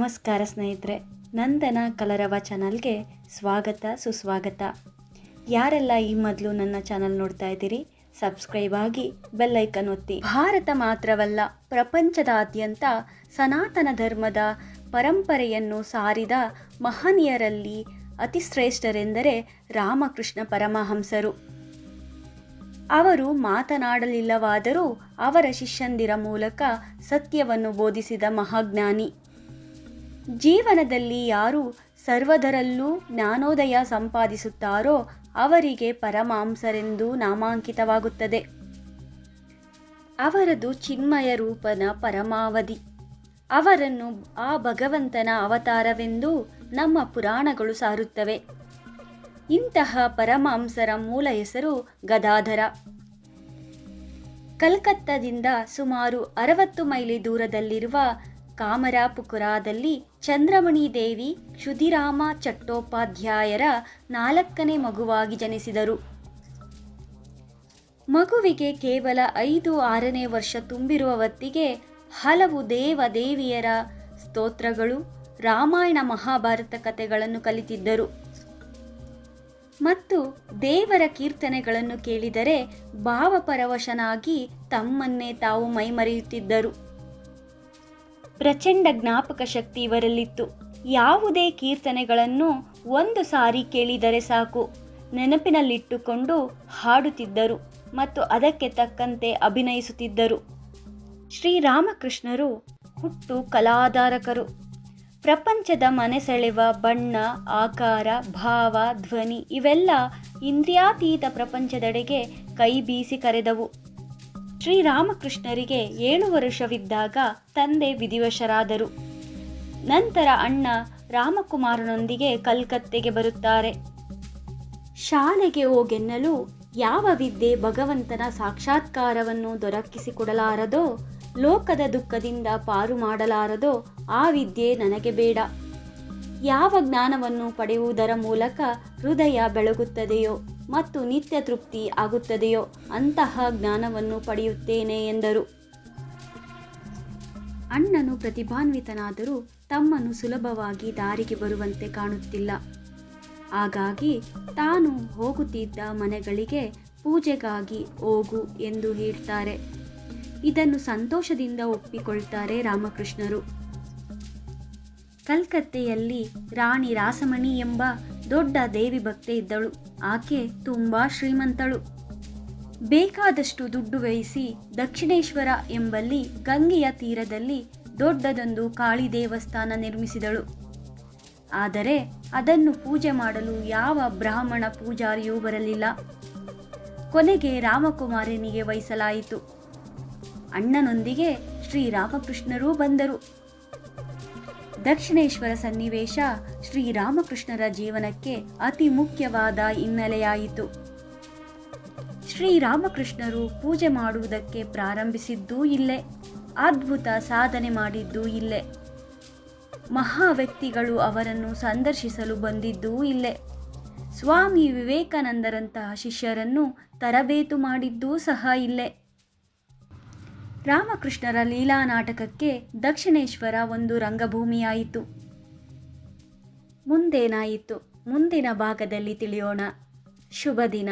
ನಮಸ್ಕಾರ ಸ್ನೇಹಿತರೆ, ನಂದನ ಕಲರವ ಚಾನಲ್ಗೆ ಸ್ವಾಗತ, ಸುಸ್ವಾಗತ. ಯಾರೆಲ್ಲ ಈ ಮೊದಲು ನನ್ನ ಚಾನಲ್ ನೋಡ್ತಾ ಇದ್ದೀರಿ, ಸಬ್ಸ್ಕ್ರೈಬ್ ಆಗಿ ಬೆಲ್ಲೈಕನ್ ಒತ್ತಿ. ಭಾರತ ಮಾತ್ರವಲ್ಲ, ಪ್ರಪಂಚದಾದ್ಯಂತ ಸನಾತನ ಧರ್ಮದ ಪರಂಪರೆಯನ್ನು ಸಾರಿದ ಮಹನೀಯರಲ್ಲಿ ಅತಿ ಶ್ರೇಷ್ಠರೆಂದರೆ ರಾಮಕೃಷ್ಣ ಪರಮಹಂಸರು. ಅವರು ಮಾತನಾಡಲಿಲ್ಲವಾದರೂ ಅವರ ಶಿಷ್ಯಂದಿರ ಮೂಲಕ ಸತ್ಯವನ್ನು ಬೋಧಿಸಿದ ಮಹಾಜ್ಞಾನಿ. ಜೀವನದಲ್ಲಿ ಯಾರು ಸರ್ವದರಲ್ಲೂ ಜ್ಞಾನೋದಯ ಸಂಪಾದಿಸುತ್ತಾರೋ ಅವರಿಗೆ ಪರಮಾಂಸರೆಂದು ನಾಮಾಂಕಿತವಾಗುತ್ತದೆ. ಅವರದು ಚಿನ್ಮಯ ರೂಪನ ಪರಮಾವಧಿ. ಅವರನ್ನು ಆ ಭಗವಂತನ ಅವತಾರವೆಂದು ನಮ್ಮ ಪುರಾಣಗಳು ಸಾರುತ್ತವೆ. ಇಂತಹ ಪರಮಾಂಸರ ಮೂಲ ಹೆಸರು ಗದಾಧರ. ಕಲ್ಕತ್ತಾದಿಂದ ಸುಮಾರು ಅರವತ್ತು ಮೈಲಿ ದೂರದಲ್ಲಿರುವ ಕಾಮರಾಪುಕುರಾದಲ್ಲಿ ಚಂದ್ರಮಣಿ ದೇವಿ ಕ್ಷುದಿರಾಮ ಚಟ್ಟೋಪಾಧ್ಯಾಯರ ನಾಲ್ಕನೇ ಮಗುವಾಗಿ ಜನಿಸಿದರು. ಮಗುವಿಗೆ ಕೇವಲ ಐದು ಆರನೇ ವರ್ಷ ತುಂಬಿರುವ ಹೊತ್ತಿಗೆ ಹಲವು ದೇವ ದೇವಿಯರ ಸ್ತೋತ್ರಗಳು, ರಾಮಾಯಣ ಮಹಾಭಾರತ ಕಥೆಗಳನ್ನು ಕಲಿತಿದ್ದರು. ಮತ್ತು ದೇವರ ಕೀರ್ತನೆಗಳನ್ನು ಕೇಳಿದರೆ ಭಾವಪರವಶನಾಗಿ ತಮ್ಮನ್ನೇ ತಾವು ಮೈಮರೆಯುತ್ತಿದ್ದರು. ಪ್ರಚಂಡ ಜ್ಞಾಪಕ ಶಕ್ತಿ ಇವರಲ್ಲಿತ್ತು. ಯಾವುದೇ ಕೀರ್ತನೆಗಳನ್ನು ಒಂದು ಸಾರಿ ಕೇಳಿದರೆ ಸಾಕು. ನೆನಪಿನಲ್ಲಿಟ್ಟುಕೊಂಡು ಹಾಡುತ್ತಿದ್ದರು ಮತ್ತು ಅದಕ್ಕೆ ತಕ್ಕಂತೆ ಅಭಿನಯಿಸುತ್ತಿದ್ದರು. ಶ್ರೀರಾಮಕೃಷ್ಣರು ಹುಟ್ಟು ಕಲಾಧಾರಕರು. ಪ್ರಪಂಚದ ಮನೆ ಸೆಳೆವ ಬಣ್ಣ, ಆಕಾರ, ಭಾವ, ಧ್ವನಿ ಇವೆಲ್ಲ ಇಂದ್ರಿಯಾತೀತ ಪ್ರಪಂಚದೆಡೆಗೆ ಕೈ ಬೀಸಿ ಕರೆದವು. ಶ್ರೀರಾಮಕೃಷ್ಣರಿಗೆ ಏಳು ವರ್ಷವಿದ್ದಾಗ ತಂದೆ ವಿಧಿವಶರಾದರು. ನಂತರ ಅಣ್ಣ ರಾಮಕುಮಾರನೊಂದಿಗೆ ಕಲ್ಕತ್ತೆಗೆ ಬರುತ್ತಾರೆ. ಶಾಲೆಗೆ ಹೋಗೆನ್ನಲು ಯಾವ ವಿದ್ಯೆ ಭಗವಂತನ ಸಾಕ್ಷಾತ್ಕಾರವನ್ನು ದೊರಕಿಸಿಕೊಡಲಾರದೋ, ಲೋಕದ ದುಃಖದಿಂದ ಪಾರು ಮಾಡಲಾರದೋ ಆ ವಿದ್ಯೆ ನನಗೆ ಬೇಡ. ಯಾವ ಜ್ಞಾನವನ್ನು ಪಡೆಯುವುದರ ಮೂಲಕ ಹೃದಯ ಬೆಳಗುತ್ತದೆಯೋ? ಮತ್ತು ನಿತ್ಯ ತೃಪ್ತಿ ಆಗುತ್ತದೆಯೋ ಅಂತಹ ಜ್ಞಾನವನ್ನು ಪಡೆಯುತ್ತೇನೆ ಎಂದರು. ಅಣ್ಣನು ಪ್ರತಿಭಾನ್ವಿತನಾದರೂ ತಮ್ಮನ್ನು ಸುಲಭವಾಗಿ ದಾರಿಗೆ ಬರುವಂತೆ ಕಾಣುತ್ತಿಲ್ಲ. ಹಾಗಾಗಿ ತಾನು ಹೋಗುತ್ತಿದ್ದ ಮನೆಗಳಿಗೆ ಪೂಜೆಗಾಗಿ ಹೋಗು ಎಂದು ಹೇಳ್ತಾರೆ. ಇದನ್ನು ಸಂತೋಷದಿಂದ ಒಪ್ಪಿಕೊಳ್ತಾರೆ ರಾಮಕೃಷ್ಣರು. ಕಲ್ಕತ್ತೆಯಲ್ಲಿ ರಾಣಿ ರಾಸಮಣಿ ಎಂಬ ದೊಡ್ಡ ದೇವಿ ಭಕ್ತೆ ಇದ್ದಳು. ಆಕೆ ತುಂಬಾ ಶ್ರೀಮಂತಳು. ಬೇಕಾದಷ್ಟು ದುಡ್ಡು ವ್ಯಯಿಸಿ ದಕ್ಷಿಣೇಶ್ವರ ಎಂಬಲ್ಲಿ ಗಂಗೆಯ ತೀರದಲ್ಲಿ ದೊಡ್ಡದೊಂದು ಕಾಳಿ ದೇವಸ್ಥಾನ ನಿರ್ಮಿಸಿದಳು. ಆದರೆ ಅದನ್ನು ಪೂಜೆ ಮಾಡಲು ಯಾವ ಬ್ರಾಹ್ಮಣ ಪೂಜಾರಿಯೂ ಬರಲಿಲ್ಲ. ಕೊನೆಗೆ ರಾಮಕುಮಾರನಿಗೆ ವಹಿಸಲಾಯಿತು. ಅಣ್ಣನೊಂದಿಗೆ ಶ್ರೀರಾಮಕೃಷ್ಣರೂ ಬಂದರು. ದಕ್ಷಿಣೇಶ್ವರ ಸನ್ನಿವೇಶ ಶ್ರೀರಾಮಕೃಷ್ಣರ ಜೀವನಕ್ಕೆ ಅತಿ ಮುಖ್ಯವಾದ ಹಿನ್ನೆಲೆಯಾಯಿತು. ಶ್ರೀರಾಮಕೃಷ್ಣರು ಪೂಜೆ ಮಾಡುವುದಕ್ಕೆ ಪ್ರಾರಂಭಿಸಿದ್ದೂ ಇಲ್ಲೇ, ಅದ್ಭುತ ಸಾಧನೆ ಮಾಡಿದ್ದೂ ಇಲ್ಲೇ. ಮಹಾ ವ್ಯಕ್ತಿಗಳು ಅವರನ್ನು ಸಂದರ್ಶಿಸಲು ಬಂದಿದ್ದೂ ಇಲ್ಲೇ. ಸ್ವಾಮಿ ವಿವೇಕಾನಂದರಂತಹ ಶಿಷ್ಯರನ್ನು ತರಬೇತು ಮಾಡಿದ್ದೂ ಸಹ ಇಲ್ಲೇ. ರಾಮಕೃಷ್ಣರ ಲೀಲಾ ನಾಟಕಕ್ಕೆ ದಕ್ಷಿಣೇಶ್ವರ ಒಂದು ರಂಗಭೂಮಿಯಾಯಿತು. ಮುಂದೇನಾಯಿತು? ಮುಂದಿನ ಭಾಗದಲ್ಲಿ ತಿಳಿಯೋಣ. ಶುಭ ದಿನ